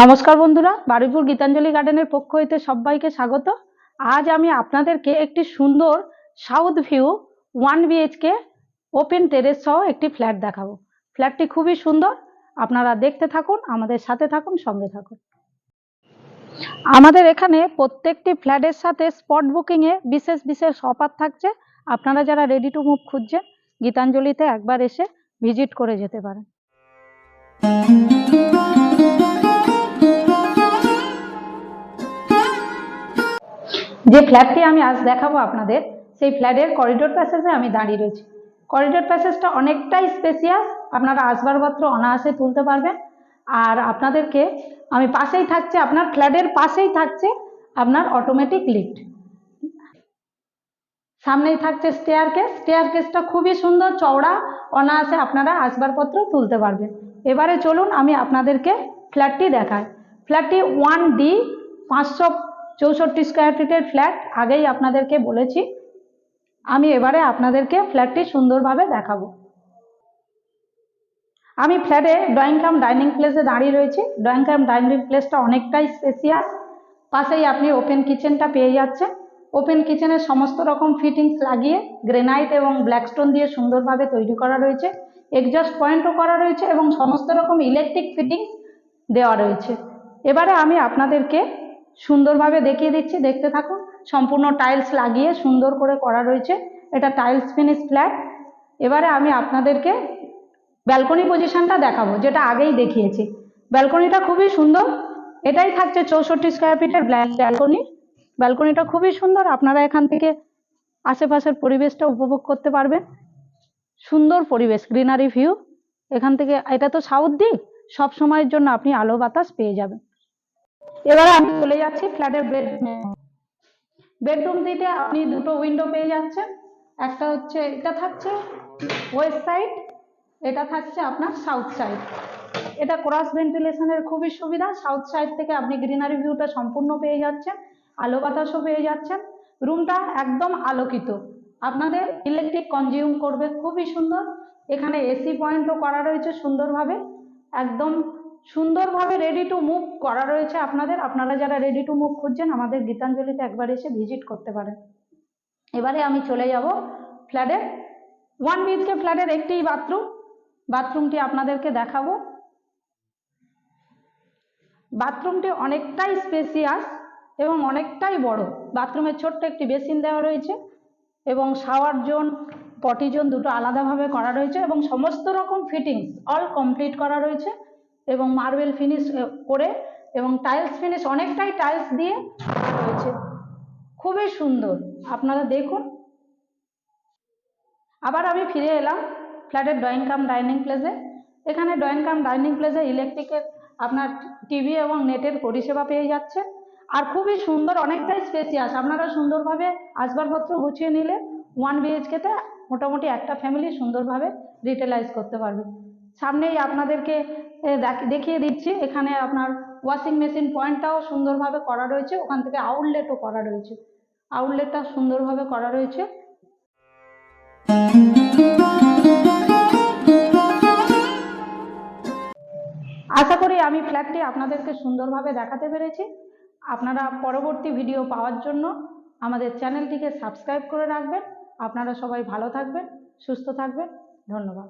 নমস্কার বন্ধুরা, বারুইপুর গীতাঞ্জলি গার্ডেনের পক্ষ হইতে সবাইকে স্বাগত। আজ আমি আপনাদেরকে একটি সুন্দর south view one BHK open terrace সহ একটি ফ্ল্যাট দেখাবো। ফ্ল্যাটটি খুবই সুন্দর, আপনারা দেখতে থাকুন, আমাদের সাথে থাকুন, সঙ্গে থাকুন। আমাদের এখানে প্রত্যেকটি ফ্ল্যাটের সাথে স্পট বুকিংয়ে বিশেষ বিশেষ অফার থাকছে। আপনারা যারা রেডি টু মুভ খুঁজছেন, গীতাঞ্জলিতে একবার এসে ভিজিট করে যেতে পারেন। যে ফ্ল্যাটটি আমি আজ দেখাবো আপনাদের, সেই ফ্ল্যাটের করিডোর প্যাসেজে আমি দাঁড়িয়ে রয়েছি। করিডোর প্যাসেজটা অনেকটাই স্পেসিয়াস আপনারা আসবাবপত্র অনায়াসে তুলতে পারবেন। আর আপনাদেরকে আমি পাশেই থাকছে, আপনার ফ্ল্যাটের পাশেই থাকছে আপনার অটোমেটিক লিফট সামনেই থাকছে স্টেয়ার কেস স্টেয়ার কেসটা খুবই সুন্দর চওড়া, অনায়াসে আপনারা আসবাবপত্র তুলতে পারবেন। এবারে চলুন আমি আপনাদেরকে ফ্ল্যাটটি দেখাই। ফ্ল্যাটটি ওয়ান ডি পাঁচশো চৌষট্টি স্কোয়ার ফিটের ফ্ল্যাট আগেই আপনাদেরকে বলেছি। আমি এবারে আপনাদেরকে ফ্ল্যাটটি সুন্দরভাবে দেখাবো। আমি ফ্ল্যাটে ড্রয়িং কাম ডাইনিং প্লেসে দাঁড়িয়ে রয়েছি। ড্রয়িং কাম ডাইনিং প্লেসটা অনেকটাই স্পেসিয়াস পাশেই আপনি ওপেন কিচেনটা পেয়ে যাচ্ছেন। ওপেন কিচেনের সমস্ত রকম ফিটিংস লাগিয়ে গ্রেনাইট এবং ব্ল্যাকস্টোন দিয়ে সুন্দরভাবে তৈরি করা রয়েছে। এক্সজস্ট পয়েন্টও করা রয়েছে এবং সমস্ত রকম ইলেকট্রিক ফিটিংস দেওয়া রয়েছে। এবারে আমি আপনাদেরকে সুন্দরভাবে দেখিয়ে দিচ্ছি, দেখতে থাকুন। সম্পূর্ণ টাইলস লাগিয়ে সুন্দর করে করা রয়েছে। এটা টাইলস ফিনিশ ফ্ল্যাট এবারে আমি আপনাদেরকে ব্যালকনি পজিশনটা দেখাবো, যেটা আগেই দেখিয়েছি। ব্যালকনিটা খুবই সুন্দর। এটাই থাকছে চৌষট্টি স্কোয়ার ফিটের ব্যালকনি ব্যালকনিটা খুবই সুন্দর। আপনারা এখান থেকে আশেপাশের পরিবেশটা উপভোগ করতে পারবেন। সুন্দর পরিবেশ গ্রিনারি ভিউ এখান থেকে, এটা তো সাউথ দিক। সব সময়ের জন্য আপনি আলো বাতাস পেয়ে যাবেন। এবারে আমি চলে যাচ্ছি ফ্ল্যাটের বেডরুমে দিতে আপনি দুটো উইন্ডো পেয়ে যাচ্ছেন। একটা হচ্ছে এটা থাকছে ওয়েস্ট সাইড এটা থাকছে আপনার সাউথ সাইড এটা ক্রস ভেন্টিলেশনের খুবই সুবিধা। সাউথ সাইড থেকে আপনি গ্রিনারি ভিউটা সম্পূর্ণ পেয়ে যাচ্ছেন, আলো বাতাসও পেয়ে যাচ্ছেন। রুমটা একদম আলোকিত। আপনাদের ইলেকট্রিক কনজিউম করবে, খুবই সুন্দর। এখানে এসি পয়েন্টও করা রয়েছে সুন্দরভাবে। একদম সুন্দরভাবে রেডি টু মুভ করা রয়েছে আপনাদের। আপনারা যারা রেডি টু মুভ খুঁজছেন, আমাদের গীতাঞ্জলিতে একবার এসে ভিজিট করতে পারেন। এবারে আমি চলে যাব ফ্ল্যাটের ওয়ান বিএইচকে ফ্ল্যাটের একটি বাথরুম বাথরুমটি আপনাদেরকে দেখাবো। বাথরুমটি অনেকটাই স্পেসিয়াস এবং অনেকটাই বড়। বাথরুমের ছোট্ট একটি বেসিন দেওয়া রয়েছে এবং শাওয়ার জোন পটি জোন দুটো আলাদাভাবে করা রয়েছে এবং সমস্ত রকম ফিটিংস অল কমপ্লিট করা রয়েছে। এবং মার্বেল ফিনিশ করে এবং টাইলস ফিনিশ অনেকটাই টাইলস দিয়ে রয়েছে খুবই সুন্দর। আপনারা দেখুন। আবার আমি ফিরে এলাম ফ্ল্যাটের ড্রয়িং কাম, ডাইনিং প্লেসে। এখানে ড্রয়িং কাম, ডাইনিং প্লেসে ইলেকট্রিকের আপনার টিভি এবং নেটের পরিষেবা পেয়ে যাচ্ছে। আর খুবই সুন্দর, অনেকটাই স্পেসিয়াস আপনারা সুন্দরভাবে আসবাবপত্র গুছিয়ে নিলে ওয়ান বিএইচকেতে মোটামুটি একটা ফ্যামিলি সুন্দরভাবে রিটেলাইজ করতে পারবে। সামনেই আপনাদেরকে দেখিয়ে দিচ্ছি। এখানে আপনার ওয়াশিং মেশিন পয়েন্টটাও সুন্দরভাবে করা রয়েছে। ওখান থেকে আউটলেটও করা রয়েছে। আউটলেটটা সুন্দরভাবে করা রয়েছে। আশা করি আমি ফ্ল্যাটটি আপনাদেরকে সুন্দরভাবে দেখাতে পেরেছি। আপনারা পরবর্তী ভিডিও পাওয়ার জন্য আমাদের চ্যানেলটিকে সাবস্ক্রাইব করে রাখবেন। আপনারা সবাই ভালো থাকবেন, সুস্থ থাকবেন। ধন্যবাদ।